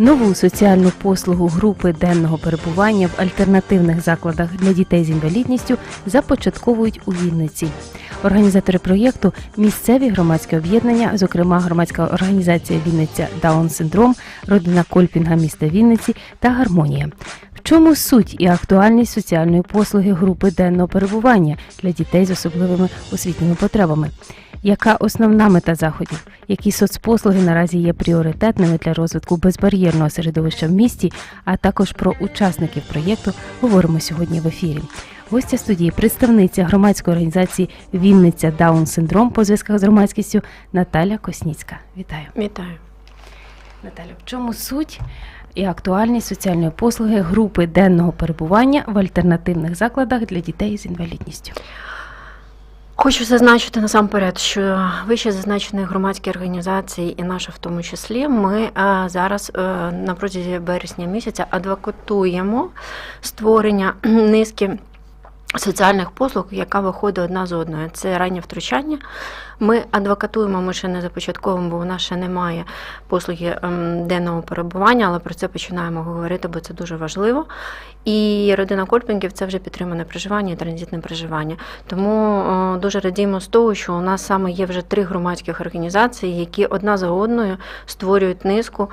Нову соціальну послугу групи денного перебування в альтернативних закладах для дітей з інвалідністю започатковують у Вінниці. Організатори проєкту місцеві громадські об'єднання, зокрема громадська організація Вінниця Даун Синдром, родина Кольпінга міста Вінниці та Гармонія. В чому суть і актуальність соціальної послуги групи денного перебування для дітей з особливими освітніми потребами? Яка основна мета заходів? Які соцпослуги наразі є пріоритетними для розвитку безбар'єрного середовища в місті? А також про учасників проєкту говоримо сьогодні в ефірі. Гостя студії представниця громадської організації Вінниця Даун Синдром по зв'язках з громадськістю Наталя Косніцька. Вітаю. Вітаю. Наталя, в чому суть і актуальність соціальної послуги групи денного перебування в альтернативних закладах для дітей з інвалідністю? Хочу зазначити насамперед, що вище зазначені громадські організації, і наша в тому числі, ми е, зараз е, на протязі березня місяця адвокатуємо створення низки. Соціальних послуг, яка виходить одна з одною, це раннє втручання. Ми адвокатуємо, ми ще не започатковуємо, бо в нас ще немає послуги ем, денного перебування, але про це починаємо говорити, бо це дуже важливо. І родина Кольпінгів це вже підтримане проживання і транзитне проживання. Тому дуже радіємо з того, що у нас саме є вже три громадських організації, які одна за одною створюють низку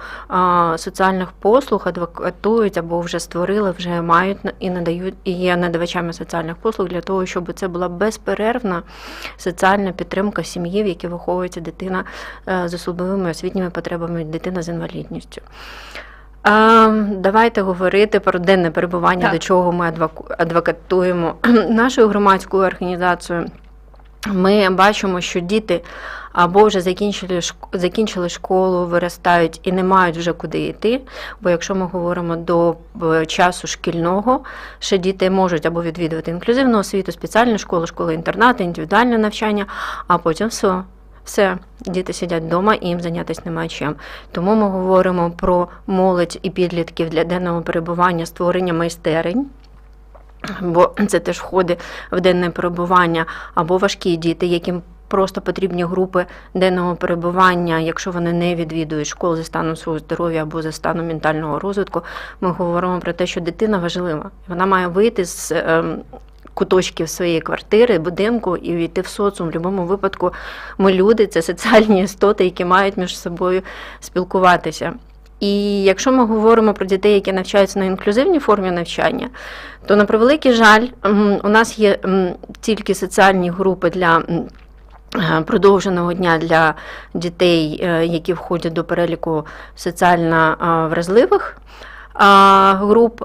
соціальних послуг, адвокатують або вже створили, вже мають і надають і є надавачами соціальних послуг для того, щоб це була безперервна соціальна підтримка сім'ї, в якій виховується дитина е, з особливими освітніми потребами, дитина з інвалідністю. Давайте говорити про денне перебування, Так. до чого ми адвокатуємо нашою громадською організацією. Ми бачимо, що діти або вже закінчили закінчили школу, виростають і не мають вже куди йти. Бо якщо ми говоримо до е, часу шкільного, ще діти можуть або відвідувати інклюзивну освіту, спеціальну школу, школи інтернати, індивідуальне навчання, а потім все. Все, діти сидять вдома і їм зайнятися немає чим. Тому ми говоримо про молодь і підлітків для денного перебування, створення майстерень. Бо це теж входить в денне перебування, або важкі діти, яким просто потрібні групи денного перебування, якщо вони не відвідують школ за станом свого здоров'я або за станом ментального розвитку. Ми говоримо про те, що дитина важлива. Вона має вийти з ем, куточків своєї квартири, будинку і війти в соціум. В будь-якому випадку ми люди, це соціальні істоти, які мають між собою спілкуватися. І якщо ми говоримо про дітей, які навчаються на інклюзивній формі навчання, то на превеликий жаль, у нас є тільки соціальні групи для продовженого дня для дітей, е, які входять до переліку соціально е, вразливих груп.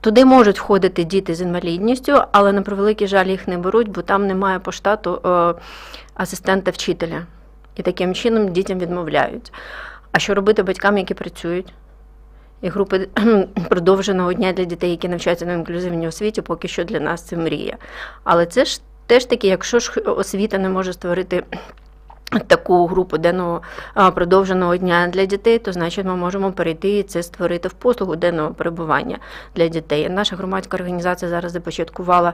Туди можуть входити діти з інвалідністю, але на превеликий жаль їх не беруть, бо там немає по штату е, асистента вчителя. І таким чином дітям відмовляють. А що робити батькам, які працюють? І групи продовженого дня для дітей, які навчаються на інклюзивній освіті, поки що для нас це мрія. Але це ж теж таки, якщо ж освіта не може створити таку групу денного продовженого дня для дітей, то значить ми можемо перейти і це створити в послугу денного перебування для дітей. Наша громадська організація зараз започаткувала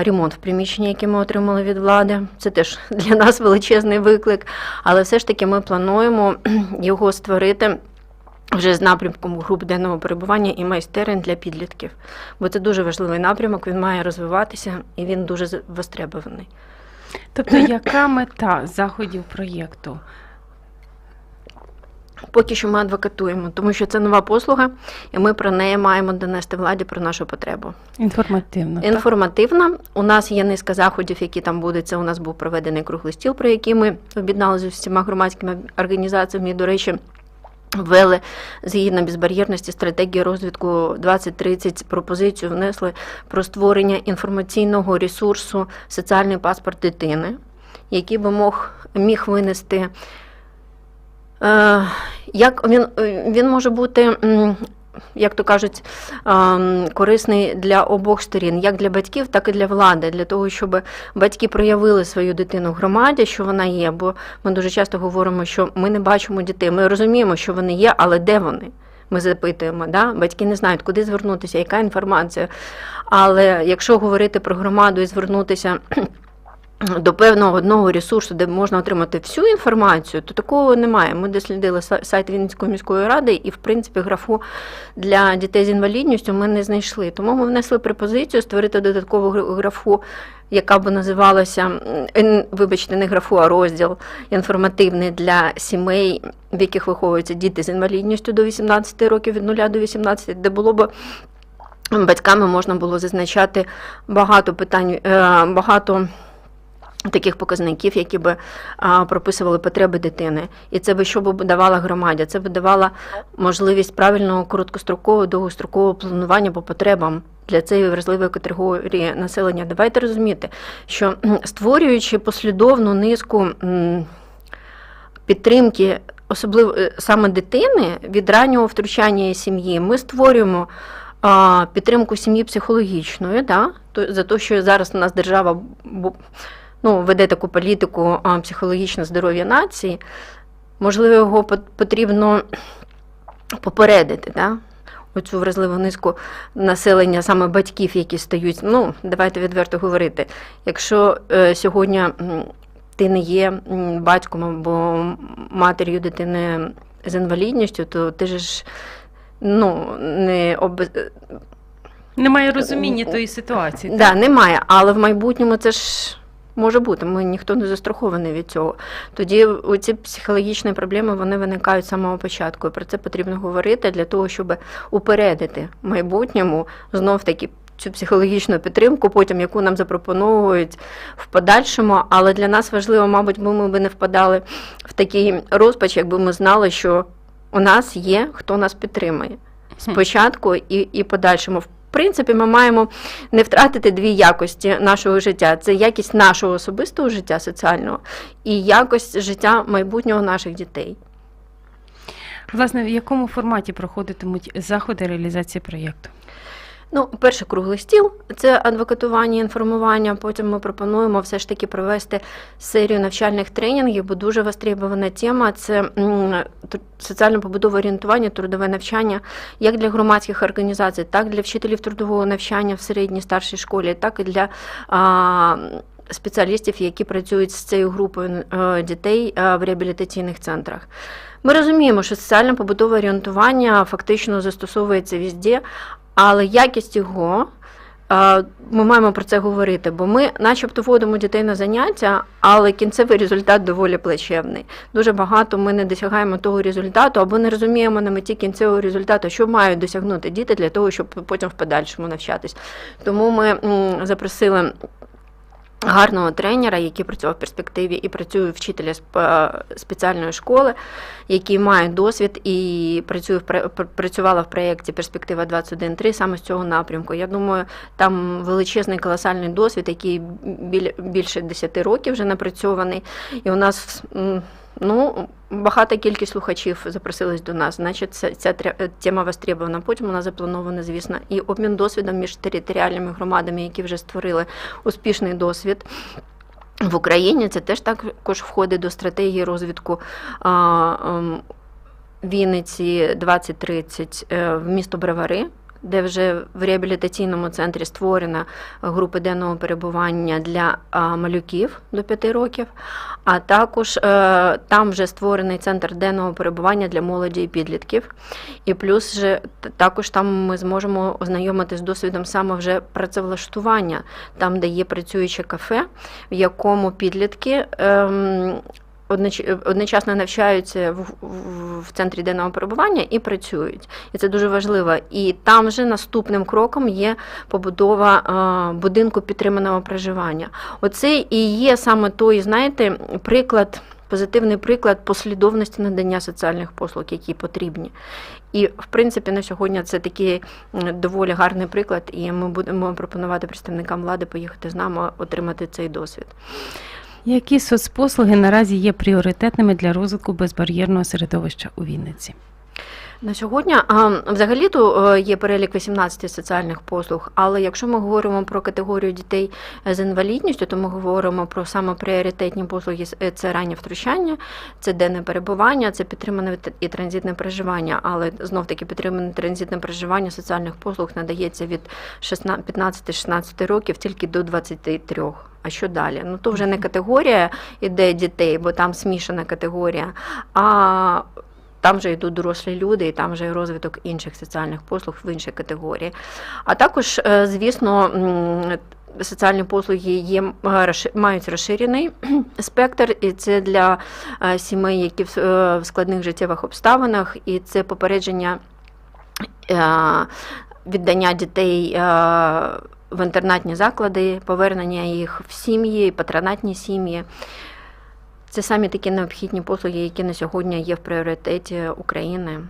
ремонт в приміщенні, яке ми отримали від влади. Це теж для нас величезний виклик, але все ж таки ми плануємо його створити. Вже з напрямком груп денного перебування і майстерень для підлітків, бо це дуже важливий напрямок. Він має розвиватися і він дуже востребований. Тобто, яка мета заходів проєкту? Поки що ми адвокатуємо, тому що це нова послуга, і ми про неї маємо донести владі про нашу потребу. Інформативно. так? У нас є низка заходів, які там будуть. Це у нас був проведений круглий стіл, про який ми об'єднали з усіма громадськими організаціями. І, до речі, ввели згідно безбар'єрності стратегії розвитку 2030 пропозицію внесли про створення інформаційного ресурсу соціальний паспорт дитини, який би мог міг винести. Е, як він, е, він може бути, як то кажуть, ем, корисний для обох сторін, як для батьків, так і для влади, для того, щоб батьки проявили свою дитину в громаді, що вона є. Бо ми дуже часто говоримо, що ми не бачимо дітей. Ми розуміємо, що вони є, але де вони? Ми запитуємо, да? батьки не знають, куди звернутися, яка інформація. Але якщо говорити про громаду і звернутися до певного одного ресурсу, де можна отримати всю інформацію, то такого немає. Ми дослідили сайт Вінницької міської ради, і в принципі графу для дітей з інвалідністю ми не знайшли. Тому ми внесли пропозицію створити додаткову графу. Яка б називалася, вибачте, не графу, а розділ інформативний для сімей, в яких виховуються діти з інвалідністю до 18 років від 0 до 18, де було б батьками можна було зазначати багато питань, е, багато таких показників, які би а, прописували потреби дитини. І це би що б давало громаді? Це б давало можливість правильного короткострокового, довгострокового планування по потребам. Для цієї вразливої категорії населення. Давайте розуміти, що створюючи послідовну низку підтримки, особливо е, саме дитини від раннього втручання сім'ї, ми створюємо підтримку сім'ї психологічною, да? за те, що зараз у нас держава ну, веде таку політику а, психологічне здоров'я нації, можливо, його потрібно попередити. Да? Оцю вразливу низку населення, саме батьків, які стають, ну, давайте відверто говорити. Якщо е, сьогодні ти не є батьком або матір'ю дитини з інвалідністю, то ти ж ну, не об... Немає розуміння тої ситуації. да, немає, але в майбутньому це ж може бути. Ми ніхто не застрахований від цього. Тоді ці психологічні проблеми вони виникають з самого початку. І про це потрібно говорити для того, щоб упередити в майбутньому знов таки. Цю психологічну підтримку, потім яку нам запропонують в подальшому. Але для нас важливо, мабуть, бо ми би не впадали в такий розпач, якби ми знали, що у нас є хто нас підтримує спочатку і, і подальшому. В принципі, ми маємо не втратити дві якості нашого життя: це якість нашого особистого життя соціального і якість життя майбутнього наших дітей. Власне, в якому форматі проходитимуть заходи реалізації проєкту? Ну, перший круглий стіл це адвокатування, інформування. Потім ми пропонуємо все ж таки провести серію навчальних тренінгів, бо дуже востребована тема це м, тр- соціально-побудове орієнтування, трудове навчання як для громадських організацій, так і для вчителів трудового навчання в середній старшій школі, так і для а, спеціалістів, які працюють з цією групою е, дітей е, в реабілітаційних центрах. Ми розуміємо, що соціально-побудове орієнтування фактично застосовується везде, але якість його. е, Ми маємо про це говорити, бо ми, начебто, вводимо дітей на заняття, але кінцевий результат доволі плачевний. Дуже багато ми не досягаємо того результату або не розуміємо на меті кінцевого результату, що мають досягнути діти для того, щоб потім в подальшому навчатись. Тому ми запросили. Гарного тренера, який працював в перспективі, і працює вчителя е, спеціальної школи, який має досвід і працює в працювала в проєкті Перспектива 21.3 саме з цього напрямку. Я думаю, там величезний колосальний досвід, який біль- більше 10 років вже напрацьований. І у нас ну, багата кількість слухачів запросились до нас. Значить, ця, ця тря- тема востребована. Потім у нас заплановано, звісно, і обмін досвідом між територіальними громадами, які вже створили успішний досвід. В Україні це теж також входить до стратегії розвитку а, ем, Вінниці 2030 е, в місто Бровари, де вже в реабілітаційному центрі створена група денного перебування для малюків до 5 років, а також е, там вже створений центр денного перебування для молоді і підлітків. І плюс же також там ми зможемо ознайомити з досвідом саме вже працевлаштування, там, де є працююче кафе, в якому підлітки. Одноч- одночасно навчаються в, в, в центрі денного перебування і працюють. І це дуже важливо. І там же наступним кроком є побудова е, будинку підтриманого проживання. Оце і є саме той, знаєте, приклад. Позитивний приклад послідовності надання соціальних послуг, які потрібні. І, в принципі, на сьогодні це такий доволі гарний приклад, і ми будемо пропонувати представникам влади поїхати з нами, отримати цей досвід. Які соцпослуги наразі є пріоритетними для розвитку безбар'єрного середовища у Вінниці? На сьогодні взагалі-то е, є перелік 18 соціальних послуг, але якщо ми говоримо про категорію дітей з інвалідністю, то ми говоримо про саме пріоритетні послуги Е, це раннє втручання, це денне перебування, це підтримане і транзитне проживання. Але знов таки підтримане транзитне проживання соціальних послуг надається від 16 15-16 років тільки до 23. А що далі? Ну то вже не категорія іде дітей, бо там смішана категорія. а там вже йдуть дорослі люди, і там вже розвиток інших соціальних послуг в іншій категорії. А також, е, звісно, соціальні послуги є, е, мають розширений спектр, і це для е, сімей, які в складних життєвих обставинах, і це попередження віддання дітей. В інтернатні заклади, повернення їх в сім'ї, патронатні сім'ї. Це самі такі необхідні послуги, які на сьогодні є в пріоритеті України.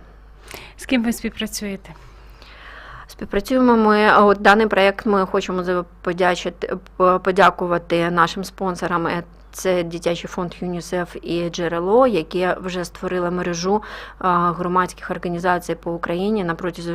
З ким ви співпрацюєте? Співпрацюємо ми. От даний проект ми хочемо подячити- подякувати нашим спонсорам. Е, Це дитячий фонд ЮНІСЕФ і джерело, які вже створили мережу громадських організацій по Україні на протязі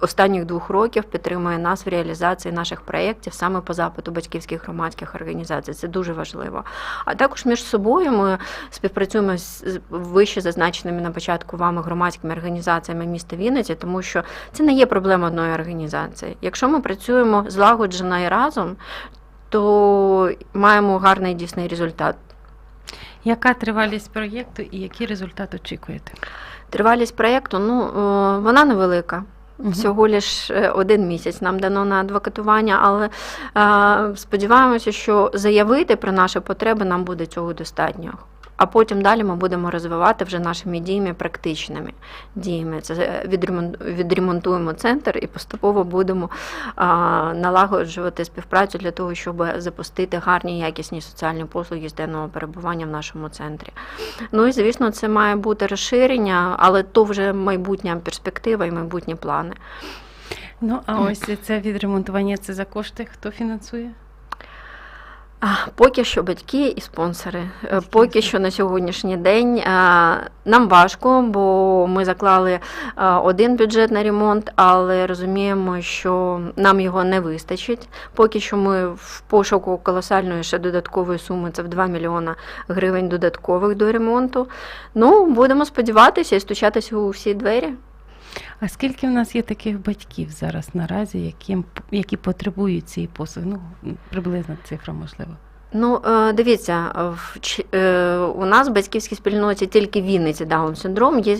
останніх двох років підтримує нас в реалізації наших проєктів саме по запиту батьківських громадських організацій. Це дуже важливо. А також між собою ми співпрацюємо з вище зазначеними на початку вами громадськими організаціями міста Вінниці, тому що це не є проблема одної організації. Якщо ми працюємо злагоджено і разом, то маємо гарний дійсний результат. Яка тривалість проєкту і який результат очікуєте? Тривалість проєкту, ну е, вона невелика. Мгм. Всього лиш е, один місяць нам дано на адвокатування, але е, сподіваємося, що заявити про наші потреби нам буде цього достатньо. А потім далі ми будемо розвивати вже нашими діями практичними діями. Це е, відремонтуємо центр і поступово будемо налагоджувати співпрацю для того, щоб запустити гарні якісні соціальні послуги з денного перебування в нашому центрі. Ну і звісно, це має бути розширення, але то вже майбутня перспектива і майбутні плани. Ну, а ось це відремонтування це за кошти. Хто фінансує? А, Поки що батьки і спонсори. Е, Поки що на сьогоднішній день е, нам важко, бо ми заклали е, один бюджет на ремонт, але розуміємо, що нам його не вистачить. Поки що ми в пошуку колосальної ще додаткової суми, це в 2 мільйона гривень додаткових до ремонту. Ну, будемо сподіватися і стучатися у всі двері. А скільки в нас є таких батьків зараз наразі, яким, які потребують цієї послуги? Ну, приблизна цифра, можливо. Ну, е, дивіться, в е, у нас в батьківській спільноті тільки Вінниці Даун синдром є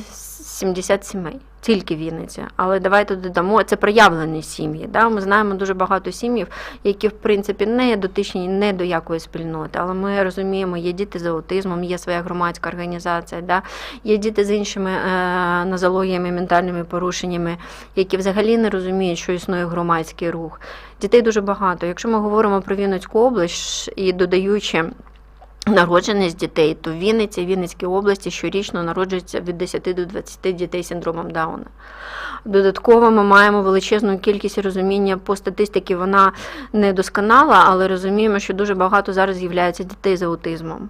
70 сімей. Тільки Вінниці. Але давайте додамо, це проявлені сім'ї. Да? Ми знаємо дуже багато сім'їв, які, в принципі, не дотичні не до якої спільноти. Але ми розуміємо, є діти з аутизмом, є своя громадська організація, да? є діти з іншими е, нозологіями, ментальними порушеннями, які взагалі не розуміють, що існує громадський рух. Дітей дуже багато. Якщо ми говоримо про Вінницьку область і додаючи народженість дітей, то в Вінниці, Вінницькій області щорічно народжується від 10 до 20 дітей з синдромом Дауна. Додатково ми маємо величезну кількість розуміння по статистиці, вона не досконала, але розуміємо, що дуже багато зараз з'являється дітей з аутизмом.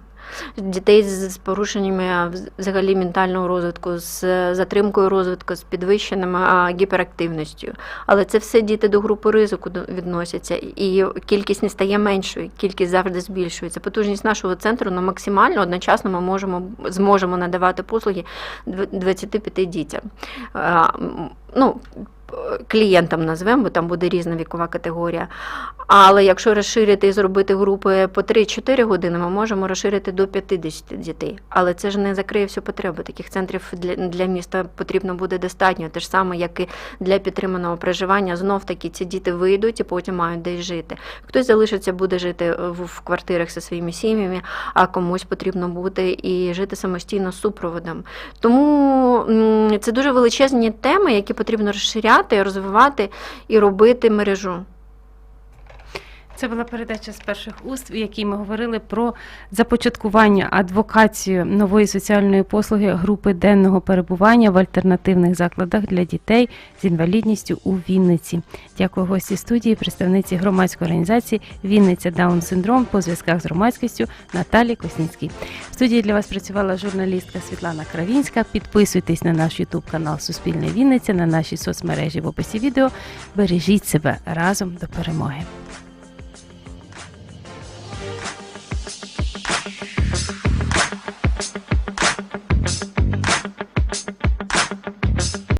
Дітей з порушеннями взагалі ментального розвитку, з затримкою розвитку, з підвищеною а, гіперактивністю. Але це все діти до групи ризику відносяться, і кількість не стає меншою, кількість завжди збільшується. Потужність нашого центру ну, максимально одночасно ми можемо зможемо надавати послуги дв- 25 дітям. Ну, клієнтам назвемо, бо там буде різна вікова категорія. Але якщо розширити і зробити групи по 3-4 години, ми можемо розширити до 50 дітей. Але це ж не закриє всю потребу. Таких центрів для, для міста потрібно буде достатньо. Те ж саме, як і для підтриманого проживання. Знов таки ці діти вийдуть і потім мають десь жити. Хтось залишиться, буде жити в, в квартирах зі своїми сім'ями, а комусь потрібно буде і жити самостійно з супроводом. Тому це дуже величезні теми, які потрібно розширяти, розвивати і робити мережу. Це була передача з перших уст, в якій ми говорили про започаткування адвокацію нової соціальної послуги групи денного перебування в альтернативних закладах для дітей з інвалідністю у Вінниці. Дякую гості студії, представниці громадської організації Вінниця Даун Синдром по зв'язках з громадськістю Наталі Косніцькій. В студії для вас працювала журналістка Світлана Кравінська. Підписуйтесь на наш Ютуб канал Суспільне Вінниця, на наші соцмережі в описі відео. Бережіть себе разом до перемоги.